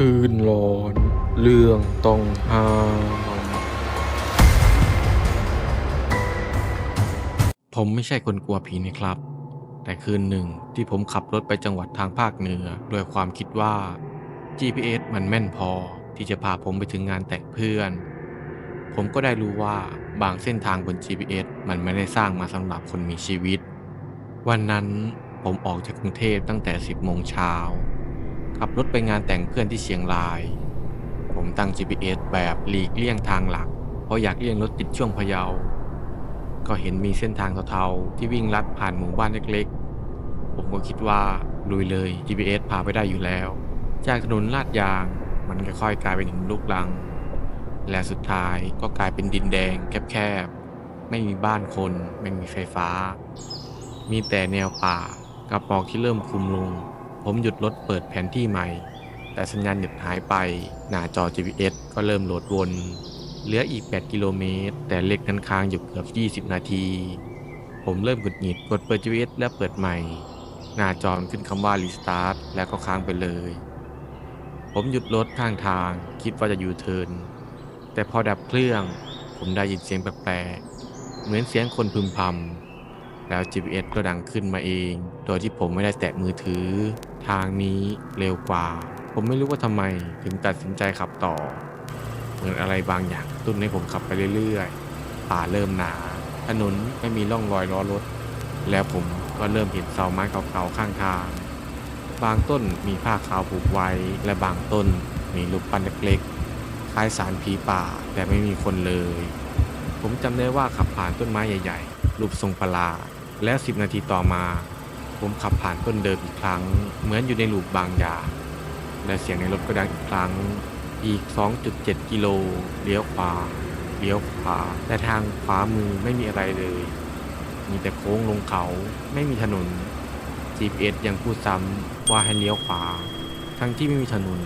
คืนร้อน เรื่องต้องห้ามผมไม่ใช่คนกลัวผีนะครับ แต่คืนหนึ่งที่ผมขับรถไปจังหวัดทางภาคเหนือด้วยความคิดว่า GPS มันแม่นพอที่จะพาผมไปถึงงานแต่งเพื่อน ผมก็ได้รู้ว่าบางเส้นทางบน GPS มันไม่ได้สร้างมาสำหรับคนมีชีวิต วันนั้นผมออกจากกรุงเทพตั้งแต่ 10โมงเช้า ขับรถไปงานแต่งเพื่อนที่เชียงราย ผมตั้ง GPS แบบหลีกเลี่ยงทางหลัก เพราะอยากเลี่ยงรถติดช่วงพะเยา ก็เห็นมีเส้นทางเทาๆที่วิ่งลัดผ่านหมู่บ้านเล็กๆ ผมก็คิดว่าลุยเลย GPS พาไปได้อยู่แล้ว จากถนนลาดยางมันค่อยๆกลายเป็นหินลูกลัง และสุดท้ายก็กลายเป็นดินแดงแคบๆ ไม่มีบ้านคน ไม่มีไฟฟ้า มีแต่แนวป่ากับหมอกที่เริ่มคลุมลง ผมหยุดรถเปิดแผนที่ใหม่ แต่สัญญาณเน็ตหายไป หน้าจอ GPS ก็เริ่มโหลดวน เหลืออีก 8 กิโลเมตร แต่เล็กนั้นค้างอยู่เกือบ 20 นาที ผมเริ่มหงุดหงิดกดเปิด GPS และเปิดใหม่ หน้าจอขึ้นคำว่า Restart แล้วก็ค้างไปเลย ผมหยุดรถข้างทาง คิดว่าจะยูเทิร์น แต่พอดับเครื่อง ผมได้ยินเสียงแปลกๆ เหมือนเสียงคนพึมพำแล้ว GPS ก็ดังขึ้นมาเอง โดยที่ผมไม่ได้แตะมือถือ ทางนี้เร็วกว่า ผมไม่รู้ว่าทำไมถึงตัดสินใจขับต่อ เหมือนอะไรบางอย่างตุ้นให้ผมขับไปเรื่อยๆ ป่าเริ่มหนา ถนนไม่มีร่องรอยล้อรถ แล้วผมก็เริ่มเห็นเสาไม้เก่าๆข้างทาง บางต้นมีผ้าขาวผูกไว้ และบางต้นมีรูปปั้นเล็กๆ คล้ายสารผีป่าแต่ไม่มีคนเลย ผมจำได้ว่าขับผ่านต้นไม้ใหญ่ ๆ รูปทรงประหลาดแล้วสิบนาทีต่อมา ผมขับผ่านต้นเดิมอีกครั้ง เหมือนอยู่ในลูปบางอย่าง และเสียงในรถก็ดังอีกครั้ง อีก 2.7 กิโลเลี้ยวขวาเลี้ยวขวา แต่ทางขวามือไม่มีอะไรเลย มีแต่โค้งลงเขาไม่มีถนน GPS ยังพูดซ้ำว่าให้เลี้ยวขวา ทั้งที่ไม่มีถนน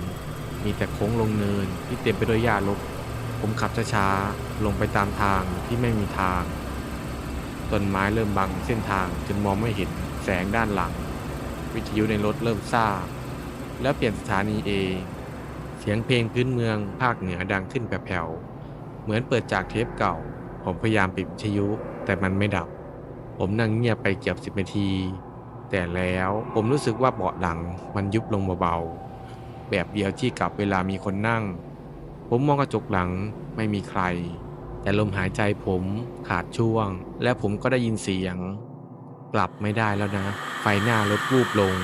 มีแต่โค้งลงเนินที่เต็มไปด้วยหญ้ารกผมขับช้าๆ ลงไปตามทางที่ไม่มีทาง ต้นไม้เริ่มบังเส้นทางจนมองไม่เห็น สงด้านหลัง วิทยุในรถเริ่มซ่า แล้วเปลี่ยนสถานีเอง เสียงเพลงพื้นเมืองภาคเหนือดังขึ้นแผ่วๆเหมือนเปิดจากเทปเก่า ผมพยายามปิดวิทยุแต่มันไม่ดับ ผมนั่งเงียบไปเกือบสิบนาที แต่แล้วผมรู้สึกว่าเบาะหลังมันยุบลงเบาๆแบบเดียวที่กับเวลามีคนนั่ง ผมมองกระจกหลังไม่มีใคร แต่ลมหายใจผมขาดช่วง และผมก็ได้ยินเสียง กลับไม่ได้แล้วนะ ไฟหน้ารถวูบลง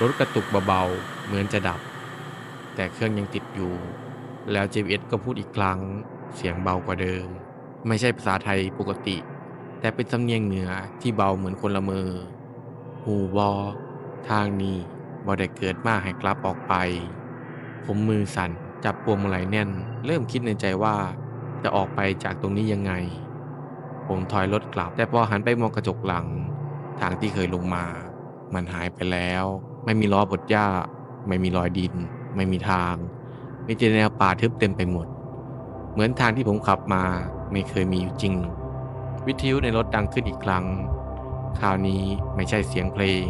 รถกระตุกเบาๆ เหมือนจะดับ แต่เครื่องยังติดอยู่ แล้ว GPS ก็พูดอีกครั้ง เสียงเบากว่าเดิม ไม่ใช่ภาษาไทยปกติ แต่เป็นสำเนียงเหนือที่เบาเหมือนคนละเมอหูบอทางนี้บอได้เกิดมาให้กลับออกไป ผมมือสั่นจับพวงมาลัยแน่น เริ่มคิดในใจว่าจะออกไปจากตรงนี้ยังไง ผมถอยรถกลับ แต่พอหันไปมองกระจกหลัง ทางที่เคยลงมา มันหายไปแล้ว ไม่มีล้อบดหญ้า ไม่มีรอยดิน ไม่มีทาง มีแต่แนวป่าทึบเต็มไปหมด เหมือนทางที่ผมขับมาไม่เคยมีอยู่จริง วิทยุในรถดังขึ้นอีกครั้ง คราวนี้ไม่ใช่เสียงเพลง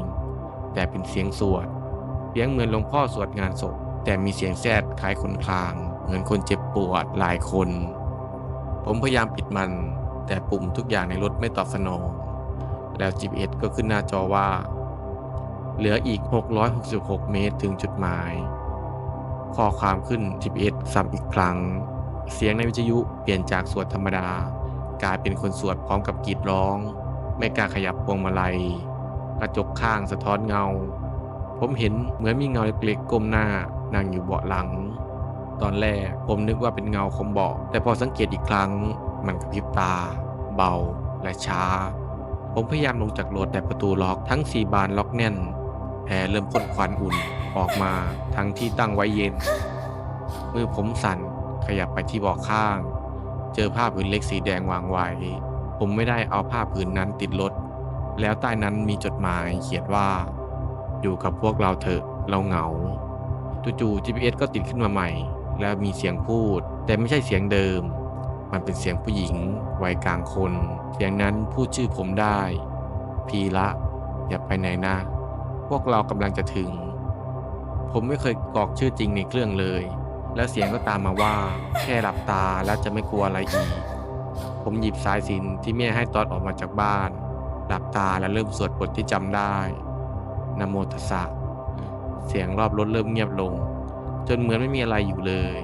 แต่เป็นเสียงสวดเสียงเหมือนหลวงพ่อสวดงานศพ แต่มีเสียงแซดคล้ายคนคลาง เหมือนคนเจ็บปวดหลายคน ผมพยายามปิดมัน แต่ปุ่มทุกอย่างในรถไม่ตอบสนอง แล้ว GPS ก็ขึ้นหน้าจอว่า เหลืออีก 666 เมตรถึงจุดหมาย ข้อความขึ้น GPS ซ้ำอีกครั้ง เสียงในวิทยุเปลี่ยนจากสวดธรรมดา กลายเป็นคนสวดพร้อมกับกรีดร้อง ไม่กล้าขยับพวงมาลัย กระจกข้างสะท้อนเงา ผมเห็นเหมือนมีเงาเล็กๆก้มหน้านั่งอยู่เบาะหลัง ตอนแรกผมนึกว่าเป็นเงาของเบาะแต่พอสังเกตอีกครั้ง มันกระพริบตา เบาและช้า ผมพยายามลงจากรถแต่ประตูล็อกทั้งสี่บานล็อกแน่นแผลเริ่มพ่นควันอุ่นออกมาทั้งที่ตั้งไว้เย็น มือผมสั่นขยับไปที่เบาะข้าง เจอผ้าผืนเล็กสีแดงวางไว้ ผมไม่ได้เอาผ้าผืนนั้นติดรถ แล้วใต้นั้นมีจดหมายเขียนว่า อยู่กับพวกเราเถอะเราเหงาจู่ๆ GPS ก็ติดขึ้นมาใหม่ แล้วมีเสียงพูด แต่ไม่ใช่เสียงเดิม มันเป็นเสียงผู้หญิงวัยกลางคน เสียงนั้นพูดชื่อผมได้ พีละอย่าไปไหนนะ พวกเรากำลังจะถึง ผมไม่เคยกรอกชื่อจริงในเครื่องเลย แล้วเสียงก็ตามมาว่าแค่หลับตาแล้วจะไม่กลัวอะไรอีก ผมหยิบสายสินที่แม่ให้ตอนออกมาจากบ้าน หลับตาและเริ่มสวดบทที่จำได้นโมตัสสะเสียงรอบรถเริ่มเงียบลง จนเหมือนไม่มีอะไรอยู่เลย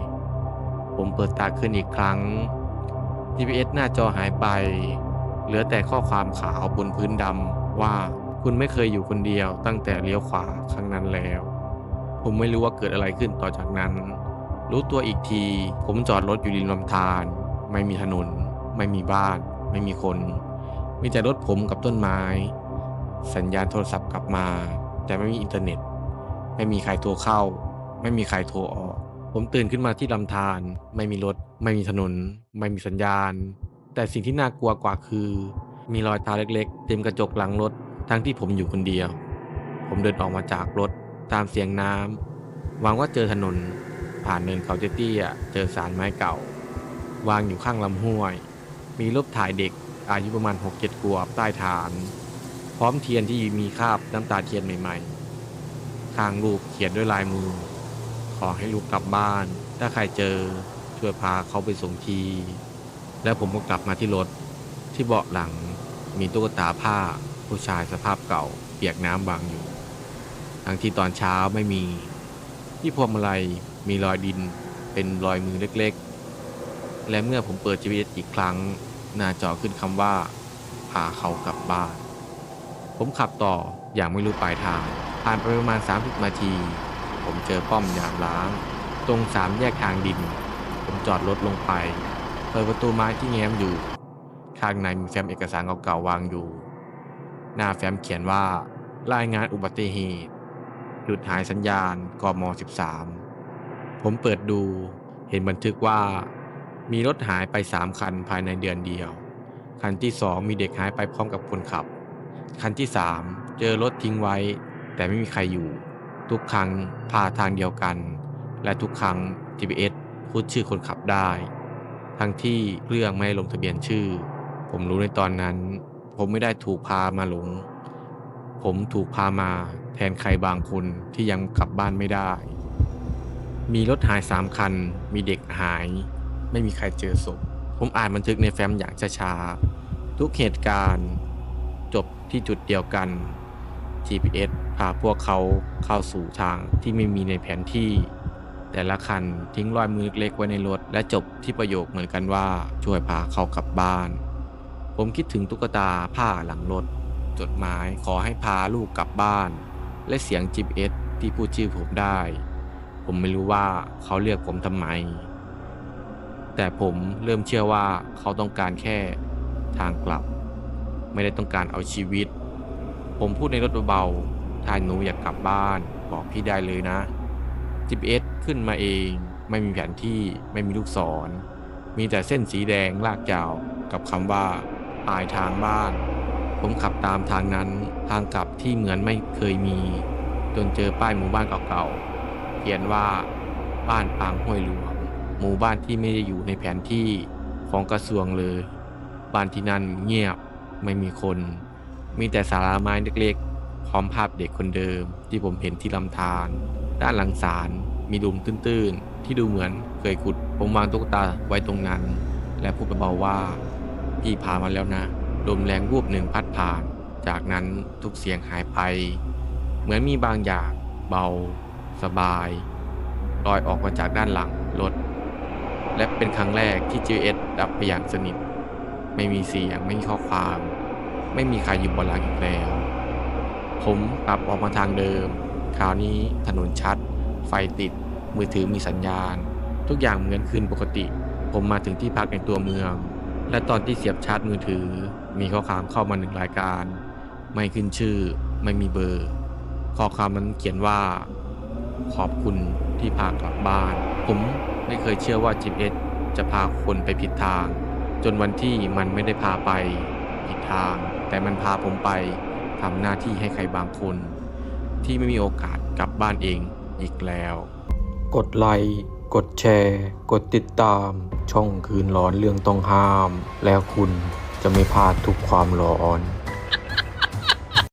ผมเปิดตาขึ้นอีกครั้ง GPS หน้าจอหายไป เหลือแต่ข้อความขาวบนพื้นดำว่าคุณไม่เคยอยู่คนเดียวตั้งแต่เลี้ยวขวาครั้งนั้นแล้ว ผมไม่รู้ว่าเกิดอะไรขึ้นต่อจากนั้น รู้ตัวอีกที ผมจอดรถอยู่ริมลำธารไม่มีถนน ไม่มีบ้าน ไม่มีคน มีแต่รถผมกับต้นไม้ สัญญาณโทรศัพท์กลับมา แต่ไม่มีอินเทอร์เน็ต ไม่มีใครโทรเข้า ไม่มีใครโทรออก ผมตื่นขึ้นมาที่ลำธารไม่มีรถ ไม่มีถนน ไม่มีสัญญาณ แต่สิ่งที่น่ากลัวกว่าคือ มีรอยเท้าเล็กๆ เต็มกระจกหลังรถ ทั้งที่ผมอยู่คนเดียว ผมเดินออกมาจากรถ ตามเสียงน้ำหวังว่าเจอถนน ผ่านเนินเขาเตี้ยเจอสารไม้เก่า วางอยู่ข้างลำห้วย มีรูปถ่ายเด็กอายุประมาณ 6 7ขวบใต้ฐาน พร้อมเทียนที่มีคราบน้ำตาเทียนใหม่ ๆ ข้างรูปเขียนด้วยลายมือ ขอให้ลูกกลับบ้าน ถ้าใครเจอช่วยพาเขาไปส่งที แล้วผมก็กลับมาที่รถ ที่เบาะหลังมีตุ๊กตาผ้า ผู้ชายสภาพเก่า เปียกน้ำวางอยู่ ทั้งที่ตอนเช้าไม่มี ที่พวงมาลัยมีรอยดินเป็นรอยมือเล็กๆ และเมื่อผมเปิด GPS อีกครั้ง หน้าจอขึ้นคำว่า พาเขากลับบ้าน ผมขับต่ออย่างไม่รู้ปลายทางผ่านไปประมาณ 30นาที ผมเจอป้อมยามล้าง ตรงสามแยกทางดิน ผมจอดรถลงไป เปิดประตูไม้ที่แง้มอยู่ ข้างในมีแฟ้มเอกสารเก่าๆวางอยู่ หน้าแฟ้มเขียนว่า รายงานอุบัติเหตุจุดหายสัญญาณกม 13 ผมเปิดดูเห็นบันทึกว่ามีรถหายไป 3 คันภายในเดือนเดียว คันที่ 2 มีเด็กหายไปพร้อมกับคนขับ คันที่ 3 เจอรถทิ้งไว้ แต่ไม่มีใครอยู่ ทุกครั้งพาทางเดียวกัน และทุกครั้ง GPS พูดชื่อคนขับได้ ทั้งที่เรื่องไม่ลงทะเบียนชื่อ ผมรู้ในตอนนั้น ผมไม่ได้ถูกพามาหลง ผมถูกพามาแทนใครบางคนที่ยังกลับบ้านไม่ได้ มีรถหายสามคัน มีเด็กหาย ไม่มีใครเจอศพ ผมอ่านบันทึกในแฟ้มอย่างช้าๆทุกเหตุการณ์ จบที่จุดเดียวกัน GPS าพวกเขาเข้าสู่ทางที่ไม่มีในแผนที่ แต่ละคันทิ้งรอยมือเล็กๆไว้ในรถ และจบที่ประโยคเหมือนกันว่าช่วยพาเขากลับบ้าน ผมคิดถึงตุ๊กตาผ้าหลังรถ จดหมายขอให้พาลูกกลับบ้าน และเสียง GPS ที่พูดชื่อผมได้ ผมไม่รู้ว่าเขาเรียกผมทำไม แต่ผมเริ่มเชื่อว่าเขาต้องการแค่ทางกลับ ไม่ได้ต้องการเอาชีวิต ผมพูดในรถเบาๆ ถ้าหนูอยากกลับบ้านบอกพี่ได้เลยนะ GPS ขึ้นมาเอง ไม่มีแผนที่ไม่มีลูกศร มีแต่เส้นสีแดงลากยาวกับคำว่าปลายทางบ้าน ผมขับตามทางนั้นทางกลับที่เหมือนไม่เคยมี จนเจอป้ายหมู่บ้านเก่าๆเขียนว่า บ้านปางห้วยหลวง หมู่บ้านที่ไม่ได้อยู่ในแผนที่ของกระทรวงเลย บ้านที่นั่นเงียบไม่มีคน มีแต่สาราไม้เล็กๆ พร้อมภาพเด็กคนเดิมที่ผมเห็นที่ลำธารด้านหลังศาลมีหลุมตื้นๆ ที่ดูเหมือนเคยขุด ผมวางตุ๊กตาไว้ตรงนั้น และพูดเบาๆว่า พี่พามาแล้วนะลมแรงวูบหนึ่งพัดผ่าน จากนั้นทุกเสียงหายไป เหมือนมีบางอย่างเบา สบายลอยออกมาจากด้านหลังรถ และเป็นครั้งแรกที่ GS ดับไปอย่างสนิท ไม่มีเสียงไม่มีข้อความ ไม่มีใครอยู่บนหลังอีกแล้ว ผมกลับออกมาทางเดิม คราวนี้ถนนชัด ไฟติด มือถือมีสัญญาณ ทุกอย่างเหมือนคืนปกติ ผมมาถึงที่พักในตัวเมือง และตอนที่เสียบชาร์จมือถือ มีข้อความเข้ามาหนึ่งรายการ ไม่ขึ้นชื่อ ไม่มีเบอร์ ข้อความนั้นเขียนว่า ขอบคุณที่พากลับบ้าน ผมไม่เคยเชื่อว่า GPS จะพาคนไปผิดทาง จนวันที่มันไม่ได้พาไปผิดทาง แต่มันพาผมไป ทำหน้าที่ให้ใครบางคน ที่ไม่มีโอกาสกลับบ้านเองอีกแล้ว กดไลค์ กดแชร์ กดติดตาม ช่องคืนร้อนเรื่องต้องห้าม แล้วคุณจะไม่พลาดทุกความร้อน